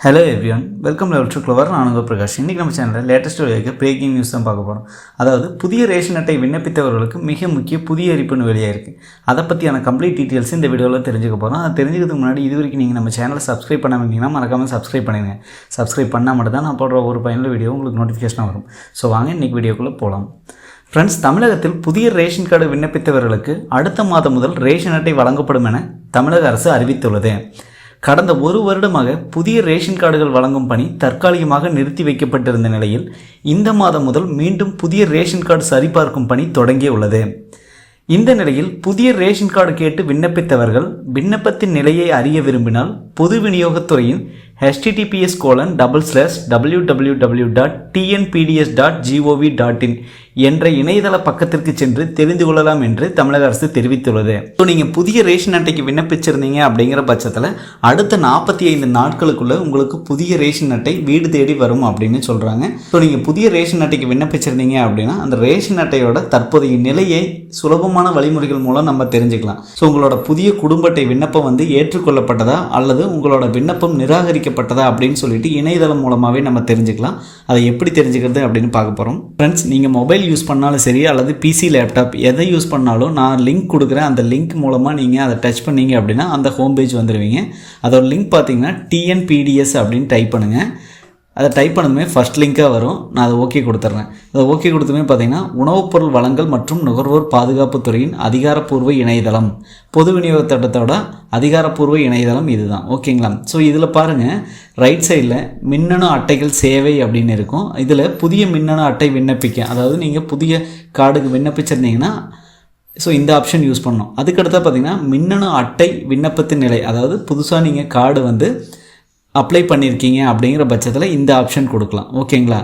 Hello everyone welcome level to clever நான் உங்கள் பிரகாஷ். இன்றைக்கி நம்ம சேனலில் லேட்டஸ்ட் வெளியாக பிரேக்கிங் நியூஸ் தான் பார்க்க போகிறோம் அதாவது புதிய ரேஷன் அட்டை விண்ணப்பித்தவர்களுக்கு மிக முக்கிய புதிய அறிவிப்புன்னு இருக்குது அதை பற்றியான கம்ப்ளீட் டீட்டெயில்ஸ் இந்த வீடியோவில் தெரிஞ்சுக்க போகிறோம் அதை தெரிஞ்சுக்கிறதுக்கு முன்னாடி இது வரைக்கும் நீங்கள் நம்ம சேனலை சப்ஸ்கிரைப் பண்ணாமல் இருந்தீங்கன்னா மறக்காமல் சப்ஸ்கிரைப் பண்ணுங்க சப்ஸ்கிரைப் பண்ணால் மட்டும் தான் நான் போடுற ஒரு பயனுள்ள வீடியோ உங்களுக்கு நோட்டிஃபிகேஷனாக வரும். ஸோ வாங்க இன்றைக்கி வீடியோக்குள்ளே போகலாம் ஃப்ரெண்ட்ஸ் தமிழகத்தில் புதிய ரேஷன் கார்டு விண்ணப்பித்தவர்களுக்கு அடுத்த மாதம் முதல் ரேஷன் அட்டை வழங்கப்படும் என தமிழக அரசு அறிவித்துள்ளது. கடந்த ஒரு வருடமாக புதிய ரேஷன் கார்டுகள் வழங்கும் பணி தற்காலிகமாக நிறுத்தி வைக்கப்பட்டிருந்த நிலையில் இந்த மாதம் முதல் மீண்டும் புதிய ரேஷன் கார்டு சரிபார்க்கும் பணி தொடங்கியுள்ளது இந்த நிலையில் புதிய ரேஷன் கார்டு கேட்டு விண்ணப்பித்தவர்கள் விண்ணப்பத்தின் நிலையை அறிய விரும்பினால் பொது விநியோகத்துறையின் HTTPS colon double slash W W W dot TNPDS dot GOV dot in என்ற இணையதள பக்கத்திற்கு சென்று தெரிந்து கொள்ளலாம் என்று தமிழக அரசு தெரிவித்துள்ளது. ஸோ நீங்கள் புதிய ரேஷன் அட்டைக்கு விண்ணப்பிச்சிருந்தீங்க அப்படிங்கிற பட்சத்தில் அடுத்த நாற்பத்தி ஐந்து நாட்களுக்குள்ளே உங்களுக்கு புதிய ரேஷன் அட்டை வீடு தேடி வரும் அப்படின்னு சொல்கிறாங்க ஸோ நீங்கள் புதிய ரேஷன் அட்டைக்கு விண்ணப்பிச்சிருந்தீங்க அப்படின்னா அந்த ரேஷன் அட்டையோட தற்போதைய நிலையை சுலபமான வழிமுறைகள் மூலம் நம்ம தெரிஞ்சுக்கலாம். ஸோ உங்களோட புதிய குடும்ப அட்டை விண்ணப்பம் வந்து ஏற்றுக்கொள்ளப்பட்டதா அல்லது உங்களோட விண்ணப்பம் நிராகரிக்க நிராகரிக்கப்பட்டதா அப்படின்னு சொல்லிட்டு இணையதளம் மூலமாகவே நம்ம தெரிஞ்சுக்கலாம். அதை எப்படி தெரிஞ்சுக்கிறது அப்படின்னு பார்க்க போகிறோம் ஃப்ரெண்ட்ஸ் நீங்கள் மொபைல் யூஸ் பண்ணாலும் சரி அல்லது பிசி லேப்டாப் எதை யூஸ் பண்ணாலும் நான் லிங்க் கொடுக்குறேன். அந்த லிங்க் மூலமாக நீங்கள் அதை டச் பண்ணீங்க அப்படின்னா அந்த ஹோம் பேஜ் வந்துடுவீங்க அதோட லிங்க் பார்த்தீங்கன்னா டிஎன்பிடிஎஸ் அப்படின்னு டைப் பண்ணுங்கள் அதை டைப் பண்ணதுமே ஃபஸ்ட் லிங்காக வரும். நான் அதை ஓகே கொடுத்துட்றேன் அதை ஓகே கொடுத்துமே பார்த்தீங்கன்னா உணவுப் பொருள் வழங்கல் மற்றும் நுகர்வோர் பாதுகாப்பு துறையின் அதிகாரப்பூர்வ இணையதளம். பொது விநியோக திட்டத்தோட அதிகாரப்பூர்வ இணையதளம் இதுதான். ஓகேங்களா ஸோ இதில் பாருங்கள் ரைட் சைடில் மின்னணு அட்டைகள் சேவை அப்படின்னு இருக்கும். இதில் புதிய மின்னணு அட்டை விண்ணப்பிக்க அதாவது நீங்கள் புதிய கார்டுக்கு விண்ணப்பிச்சிருந்தீங்கன்னா ஸோ இந்த ஆப்ஷன் யூஸ் பண்ணணும். அதுக்கடுத்தா பார்த்தீங்கன்னா மின்னணு அட்டை விண்ணப்பத்தின் நிலை அதாவது புதுசாக நீங்கள் கார்டு வந்து அப்ளை பண்ணியிருக்கீங்க அப்படிங்கிற பட்சத்தில் இந்த ஆப்ஷன் கொடுக்கலாம். ஓகேங்களா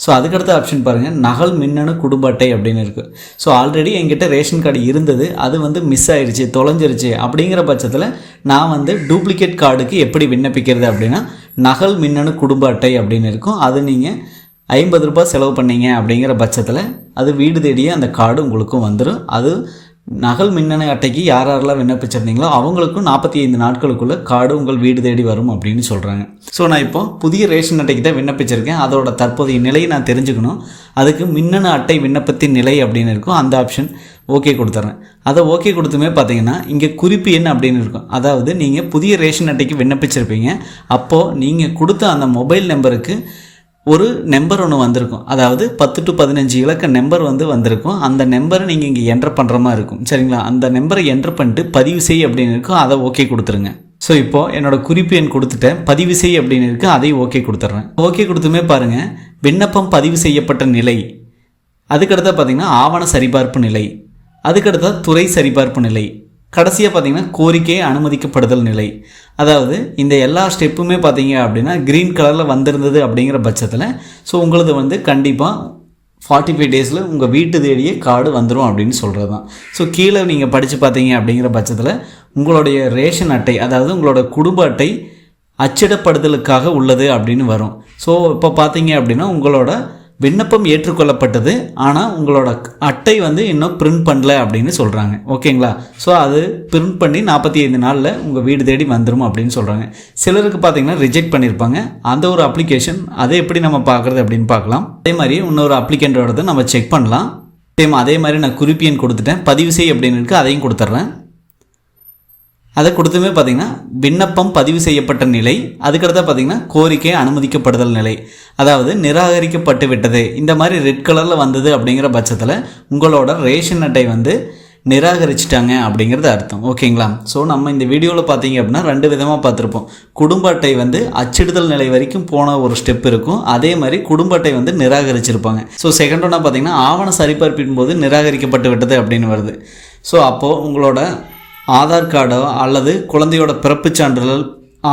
ஸோ அதுக்கடுத்த ஆப்ஷன் பாருங்கள் நகல் மின்னணு குடும்ப அட்டை அப்படின்னு இருக்குது ஸோ ஆல்ரெடி என்கிட்ட ரேஷன் கார்டு இருந்தது. அது வந்து மிஸ் ஆயிடுச்சு தொலைஞ்சிருச்சு அப்படிங்கிற பட்சத்தில் நான் வந்து டூப்ளிகேட் கார்டுக்கு எப்படி விண்ணப்பிக்கிறது அப்படின்னா நகல் மின்னணு குடும்ப அட்டை அப்படின்னு இருக்கும். அது நீங்கள் ஐம்பது ரூபாய் செலவு பண்ணீங்க அப்படிங்கிற பட்சத்தில் அது வீடு தேடியே அந்த கார்டு உங்களுக்கும் வந்துடும் அது நகல் மின்னணு அட்டைக்கு யார் யாரெல்லாம் விண்ணப்பிச்சிருந்தீங்களோ அவங்களுக்கும் நாற்பத்தி ஐந்து நாட்களுக்குள்ளே கார்டு உங்கள் வீடு தேடி வரும் அப்படின்னு சொல்கிறாங்க ஸோ நான் இப்போ புதிய ரேஷன் அட்டைக்கு தான் விண்ணப்பிச்சிருக்கேன். அதோட தற்போதைய நிலையை நான் தெரிஞ்சுக்கணும். அதுக்கு மின்னணு அட்டை விண்ணப்பத்தின் நிலை அப்படின்னு இருக்கும். அந்த ஆப்ஷன் ஓகே கொடுத்துட்றேன் அதை ஓகே கொடுத்துமே பார்த்தீங்கன்னா இங்கே குறிப்பு எண் அப்படின்னு இருக்கும். அதாவது நீங்கள் புதிய ரேஷன் அட்டைக்கு விண்ணப்பிச்சிருப்பீங்க. அப்போது நீங்கள் கொடுத்த அந்த மொபைல் நம்பருக்கு ஒரு நம்பர் ஒன்று வந்திருக்கும். அதாவது பத்து டு பதினஞ்சு இலக்க நம்பர் வந்து வந்திருக்கும். அந்த நம்பரை நீங்கள் இங்கே என்டர் பண்ணுற மாதிரி இருக்கும். சரிங்களா? அந்த நம்பரை என்டர் பண்ணிட்டு பதிவு செய் அப்படின்னு இருக்கும் அதை ஓகே கொடுத்துருங்க. ஸோ இப்போ என்னோட குறிப்பு எண் கொடுத்துட்டேன். பதிவு செய் அப்படின்னு இருக்கு. அதை ஓகே கொடுத்துட்றேன் ஓகே கொடுத்துமே பாருங்கள் விண்ணப்பம் பதிவு செய்யப்பட்ட நிலை. அதுக்கடுத்தா பார்த்தீங்கன்னா ஆவண சரிபார்ப்பு நிலை. அதுக்கடுத்தா துறை சரிபார்ப்பு நிலை. கடைசியாக பார்த்தீங்கன்னா கோரிக்கை அனுமதிக்கப்படுதல் நிலை. அதாவது இந்த எல்லா ஸ்டெப்புமே பார்த்தீங்க அப்படின்னா க்ரீன் கலரில் வந்திருந்தது அப்படிங்கிற பட்சத்தில் ஸோ உங்களது வந்து கண்டிப்பாக ஃபார்ட்டி ஃபைவ் டேஸில் உங்கள் வீட்டு தேடியே கார்டு வந்துடும் அப்படின்னு சொல்கிறது தான் ஸோ கீழே நீங்கள் படித்து பார்த்தீங்க அப்படிங்கிற பட்சத்தில் உங்களுடைய ரேஷன் அட்டை அதாவது உங்களோட குடும்ப அட்டை அச்சிடப்படுதலுக்காக உள்ளது அப்படின்னு வரும். ஸோ இப்போ பார்த்தீங்க அப்படின்னா உங்களோட விண்ணப்பம் ஏற்றுக்கொள்ளப்பட்டது ஆனால் உங்களோட அட்டை வந்து இன்னும் பிரிண்ட் பண்ணல அப்படின்னு சொல்கிறாங்க ஓகேங்களா? ஸோ அது பிரிண்ட் பண்ணி நாற்பத்தி ஐந்து நாளில் உங்கள் வீடு தேடி வந்துடும் அப்படின்னு சொல்கிறாங்க சிலருக்கு பார்த்தீங்கன்னா ரிஜெக்ட் பண்ணியிருப்பாங்க அந்த ஒரு அப்ளிகேஷன் அதை எப்படி நம்ம பார்க்குறது அப்படின்னு பார்க்கலாம். அதே மாதிரி இன்னொரு அப்ளிகேண்டோடது நம்ம செக் பண்ணலாம். சேம் அதே மாதிரி நான் குறிப்பியன் கொடுத்துட்டேன். பதிவு செய் அப்படின்னு இருக்குது அதையும் கொடுத்துட்றேன். அதை கொடுத்துமே பார்த்தீங்கன்னா விண்ணப்பம் பதிவு செய்யப்பட்ட நிலை அதுக்கடுத்த பார்த்தீங்கன்னா கோரிக்கை அனுமதிக்கப்படுதல் நிலை. அதாவது நிராகரிக்கப்பட்டு விட்டது. இந்த மாதிரி ரெட் கலரில் வந்தது அப்படிங்கிற பட்சத்தில் உங்களோட ரேஷன் அட்டை வந்து நிராகரிச்சிட்டாங்க அப்படிங்கிறது அர்த்தம். ஓகேங்களா? ஸோ நம்ம இந்த வீடியோவில் பார்த்தீங்க அப்படின்னா ரெண்டு விதமாக பார்த்துருப்போம். குடும்ப அட்டை வந்து அச்சிடுதல் நிலை வரைக்கும் போன ஒரு ஸ்டெப் இருக்கும். அதே மாதிரி குடும்ப அட்டை வந்து நிராகரிச்சிருப்பாங்க. ஸோ செகண்ட் ஒன்றா பார்த்தீங்கன்னா ஆவண சரிபார்ப்பின் போது நிராகரிக்கப்பட்டு விட்டது அப்படின்னு வருது. ஸோ அப்போது உங்களோட ஆதார் கார்டோ அல்லது குழந்தையோட பிறப்புச் சான்றிதழ்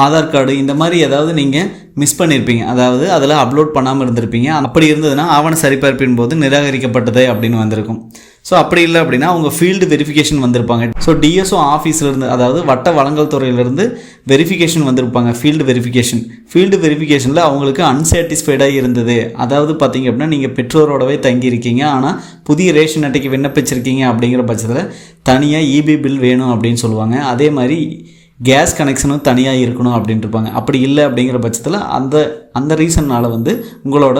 ஆதார் கார்டு இந்த மாதிரி ஏதாவது நீங்கள் மிஸ் பண்ணியிருப்பீங்க அதாவது அதில் அப்லோட் பண்ணாமல் இருந்திருப்பீங்க. அப்படி இருந்ததுன்னா ஆவண சரிபார்ப்பின் போது நிராகரிக்கப்பட்டது அப்படின்னு வந்திருக்கும். ஸோ அப்படி இல்லை அப்படின்னா அவங்க ஃபீல்டு வெரிஃபிகேஷன் வந்திருப்பாங்க. ஸோ டிஎஸ்ஓ ஆஃபீஸ்லேருந்து அதாவது வட்ட வழங்கல் துறையிலேருந்து வெரிஃபிகேஷன் வந்திருப்பாங்க ஃபீல்டு வெரிஃபிகேஷன் ஃபீல்டு வெரிஃபிகேஷனில் அவங்களுக்கு அன்சாட்டிஸ்ஃபைடாக இருந்தது. அதாவது பார்த்தீங்க அப்படின்னா நீங்கள் பெற்றோரோடவே தங்கியிருக்கீங்க. ஆனால் புதிய ரேஷன் அட்டைக்கு விண்ணப்பிச்சிருக்கீங்க அப்படிங்கிற பட்சத்தில் தனியாக இபி பில் வேணும் அப்படின்னு சொல்லுவாங்க. அதே மாதிரி கேஸ் கனெக்ஷனும் தனியாக இருக்கணும் அப்படின்ட்டு இருப்பாங்க. அப்படி இல்லை அப்படிங்கிற பட்சத்தில் அந்த அந்த ரீசன்னால் வந்து உங்களோட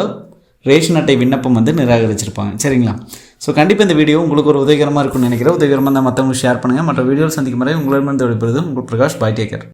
ரேஷன் அட்டை விண்ணப்பம் வந்து நிராகரிச்சிருப்பாங்க. சரிங்களா? ஸோ கண்டிப்பாக இந்த வீடியோ உங்களுக்கு ஒரு உதவிகரமாக இருக்கும்னு நினைக்கிறேன். உதவிகரமாக இருந்தால் மற்றவங்களுக்கு ஷேர் பண்ணுங்கள் மற்ற வீடியோ சந்திக்கும் வரை உங்களிடமிருந்து விடுபடுறது உங்கள் பிரகாஷ் பாய் டேக்கர்